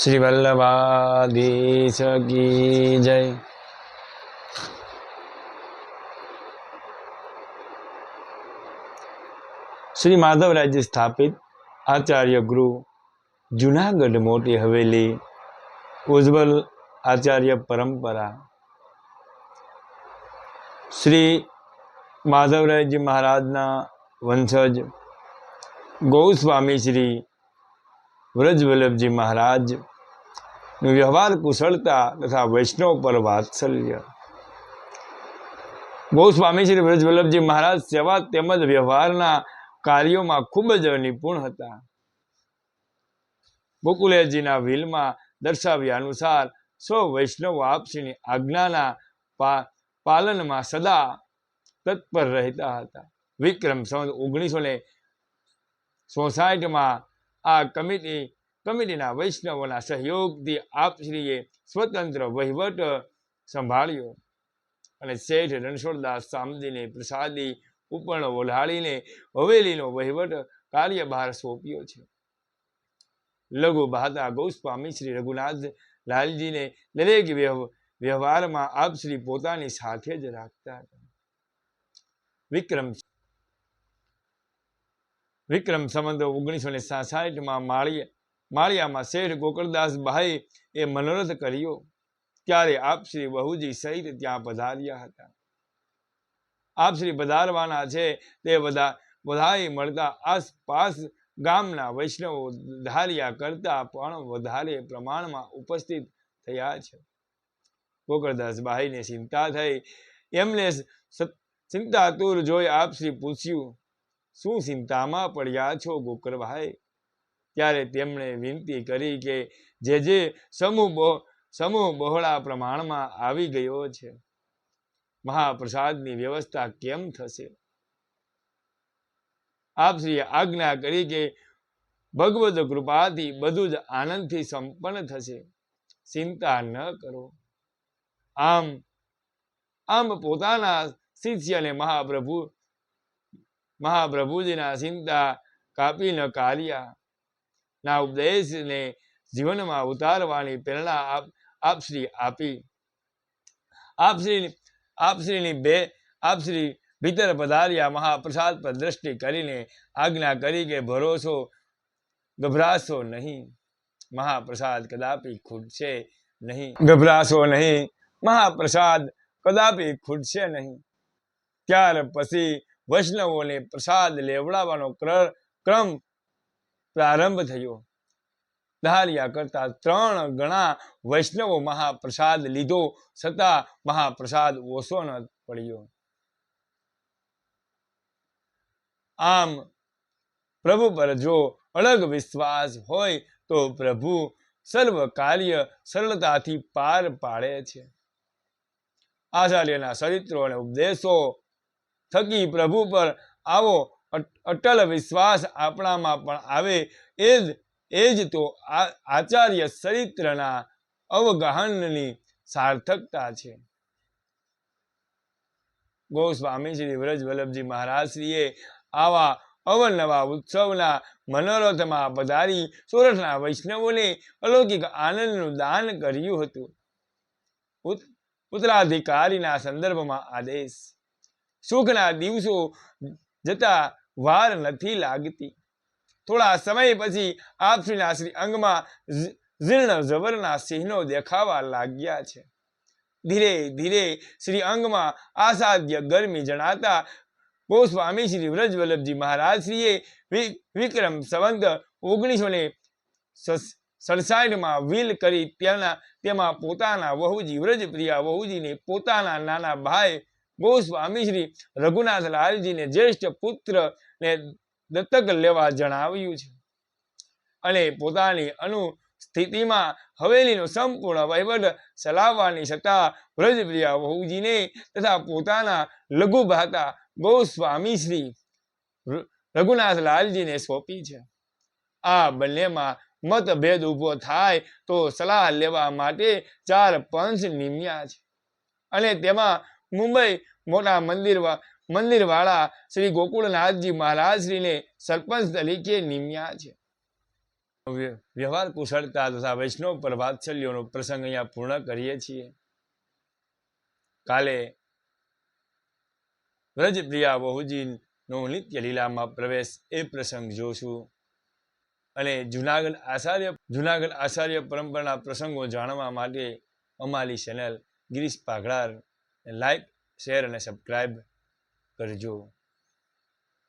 શ્રી વલ્લભાધીશ કી જય શ્રી માધવરાજે સ્થાપિત આચાર્ય ગુરુ જુનાગઢ મોટી હવેલી ઉજ્જવલ આચાર્ય પરંપરા શ્રી માધવરાયજી મહારાજના વંશજ ગૌસ્વામી શ્રી વ્રજવલ્લભજી મહારાજ વ્યવહાર કુશળતા તથા વૈષ્ણવ પર વાત્સલ્ય. ગૌસ્વામી શ્રી વ્રજવલ્લભજી મહારાજ સેવા તેમજ વ્યવહારના કાર્યોમાં ખૂબ જ નિપુણ હતા. ગોકુલેજીના વિલમાં દર્શાવ્યા અનુસાર સૌ વૈષ્ણવ આપસીની આજ્ઞાના પાલનમાં સદા તત્પર રહેતા હતા. વિક્રમ સંવત ઓગણીસો ને સોસાયટીમાં આ કમિટી કમિટીના વૈષ્ણવોના સહયોગથી આપશ્રીએ સ્વતંત્ર વહીવટ સંભાળ્યો અને શેઠ રણછોડદાસ સામદીને પ્રસાદી ઉપર્ણ ઓલાળીને હવેલીનો વહીવટ કાર્યભાર સોંપ્યો છે. લઘુ ભાતા ગૌસ્વામી શ્રી રઘુનાથ લાલજીને દરેક વ્યવ- વ્યવહારમાં આપ શ્રી પોતાની સાથે જ રાખતા હતા. વિક્રમ વિક્રમ સંબંધ ઓગણીસો ને સાસઠમાં માળિયા માળિયામાં શેઠ ગોકળદાસભાઈ એ મનોરથ કર્યો. ત્યારે આપ શ્રી બહુજી સહિત ત્યાં પધાર્યા હતા. આપ શ્રી પધારવાના છે તે બધા વધારે મળતા આસપાસ ગામના વૈષ્ણવો ધાર્યા કરતા પણ વધારે પ્રમાણમાં ઉપસ્થિત થયા છે. ગોકળદાસભાઈને ચિંતા થઈ. એમને ચિંતાતુર જોઈ આપ શ્રી પૂછ્યું, શું ચિંતામાં પડ્યા છો ગોકળભાઈ ત્યારે તેમણે વિનંતી કરી કે જે જે સમૂહ સમૂહ બહોળા પ્રમાણમાં આવી ગયો છે, મહાપ્રસાદની વ્યવસ્થા કેમ થશે? આપશ્રીએ આજ્ઞા કરી કે ભગવદ કૃપાથી બધું જ આનંદથી સંપન્ન થશે. ચિંતા ન કરો. આમ આમ પોતાના શિષ્યને મહાપ્રભુ, મહાપ્રભુજીના ચિંતા કાપી ન કાર્યા ના ઉપદેશને જીવનમાં ઉતારવાની પ્રેરણા આપ, આપશ્રી આપી. આપશ્રી આપશ્રીની બે, આપશ્રી ભીતર પધાર્યા મહાપ્રસાદ પર દ્રષ્ટિ કરીને આજ્ઞા કરી કે ભરોસો, ગભરાશો નહીં. મહાપ્રસાદ કદાપી ખૂટશે નહીં. ગભરાશો નહીં. મહાપ્રસાદ કદાપી ખૂટશે નહીં. ત્યાર પછી વૈષ્ણવોને પ્રસાદ લેવડાવવાનો ક્ર- ક્રમ પ્રારંભ થયો. ધાર્યા કરતા ત્રણ ગણા વૈષ્ણવો મહાપ્રસાદ લીધો છતાં મહાપ્રસાદ ઓછો ન પડ્યો. આમ પ્રભુ પર જો અળગ વિશ્વાસ હોય તો પ્રભુ સર્વ કાર્ય સરળતાથી પાર પાડે છે. આચાર્યના ચરિત્રો અને ઉપદેશો થકી પ્રભુ પર આવો અટલ વિશ્વાસ આપણામાં પણ આવે એ જ એ જ તો આચાર્ય ચરિત્રના અવગહનની સાર્થકતા છે. ગોસ્વામી શ્રી વ્રજ વલ્લભજી મહારાજશ્રીએ આવા અવનવા ઉત્સવના મનોરથમાં પધારી સોરઠના વૈષ્ણવોને અલૌકિક આનંદનું દાન કર્યું હતું. ઉત્તરાધિકારીના સંદર્ભમાં આદેશ. સુખના દિવસો જતા વાર નથી લાગતી. થોડા સમય પછી આપશ્રીના શ્રી અંગમાં ઝીર્ણ જબરના ચિહ્નો દેખાવા લાગ્યા છે. ધીરે ધીરે શ્રી અંગમાં આસાધ્ય ગરમી જણાતા ગોસ્વામી શ્રી વ્રજ વલ્લભજી મહારાજ વિક્રમ સંવંત ઓગણીસો ને સડસાઠમાં વિલ કરી તેના તેમાં પોતાના વહુજી, વ્રજપ્રિયા વહુજીને પોતાના નાના ભાઈ ગોસ્વામી શ્રી રઘુનાથ લાલજીને જ્યેષ્ઠ પુત્ર ને દત્તક લેવા જણાવ્યું છે. અને પોતાની અનુસ્થિતિમાં હવેલીનો સંપૂર્ણ વહીવટ ચલાવવાની સત્તા વ્રજપ્રિયા વહુજીને તથા પોતાના લઘુ ભાતા ગોસ્વામી શ્રી રઘુનાથ લાલજીને સોંપી છે. આ બંનેમાં મતભેદ ઊભો થાય તો સલાહ લેવા માટે ચાર પંચ નિમ્યા છે. અને તેમાં મુંબઈ મોટા મંદિર મંદિરવાળા શ્રી ગોકુળનાથજી મહારાજશ્રીને સરપંચ તરીકે નિમ્યા છે. વ્યવહાર કુશળતા તથા વૈષ્ણવ પર વાત્સલ્યોનો પ્રસંગ અહીંયા પૂર્ણ કરીએ છીએ. કાલે વ્રજપ્રિયા બહુજીનો નિત્ય લીલામાં પ્રવેશ એ પ્રસંગ જોશું. અને જુનાગઢ આચાર્ય જુનાગઢ આચાર્ય પરંપરાના પ્રસંગો જાણવા માટે અમારી channel Girish Paghdar like share અને સબસ્ક્રાઈબ કરજો